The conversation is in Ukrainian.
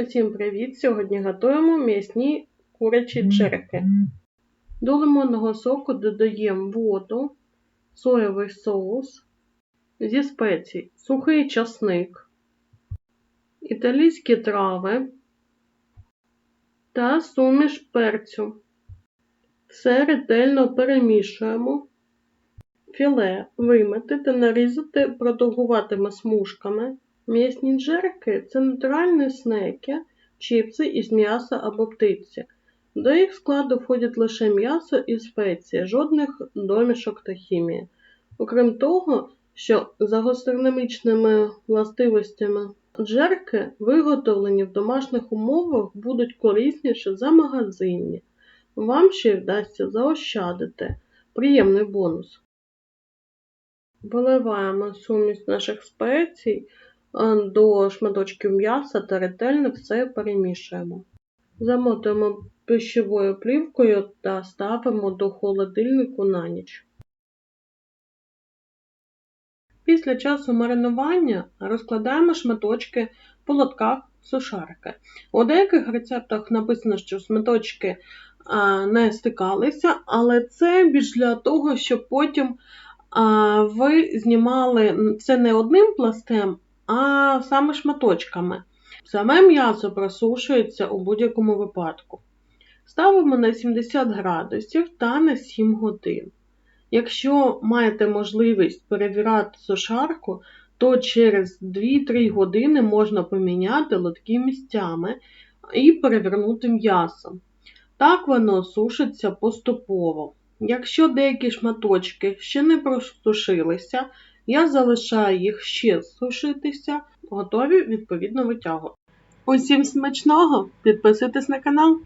Усім привіт! Сьогодні готуємо м'ясні курячі черки. До лимонного соку додаємо воду, соєвий соус, зі спецій, сухий часник, італійські трави та суміш перцю. Все ретельно перемішуємо. Філе вимити та нарізати продовгуватими смужками. М'ясні джерки це натуральні снеки, чіпси із м'яса або птиці. До їх складу входять лише м'ясо і спеції, жодних домішок та хімії. Окрім того, що за гастрономічними властивостями джерки, виготовлені в домашніх умовах, будуть корисніші за магазинні. Вам ще й вдасться заощадити. Приємний бонус. Виливаємо сумість наших спецій до шматочків м'яса та ретельно все перемішуємо. Замотуємо пищевою плівкою та ставимо до холодильнику на ніч. Після часу маринування розкладаємо шматочки по лотках сушарки. У деяких рецептах написано, що шматочки не стикалися, але це більш для того, щоб потім ви знімали це не одним пластем, а саме шматочками. Саме м'ясо просушується у будь-якому випадку. Ставимо на 70 градусів та на 7 годин. Якщо маєте можливість перевіряти сушарку, то через 2-3 години можна поміняти лотки місцями і перевернути м'ясо. Так воно сушиться поступово. Якщо деякі шматочки ще не просушилися, я залишаю їх ще сушитися, готові відповідно витягувати. Усім смачного! Підписуйтесь на канал.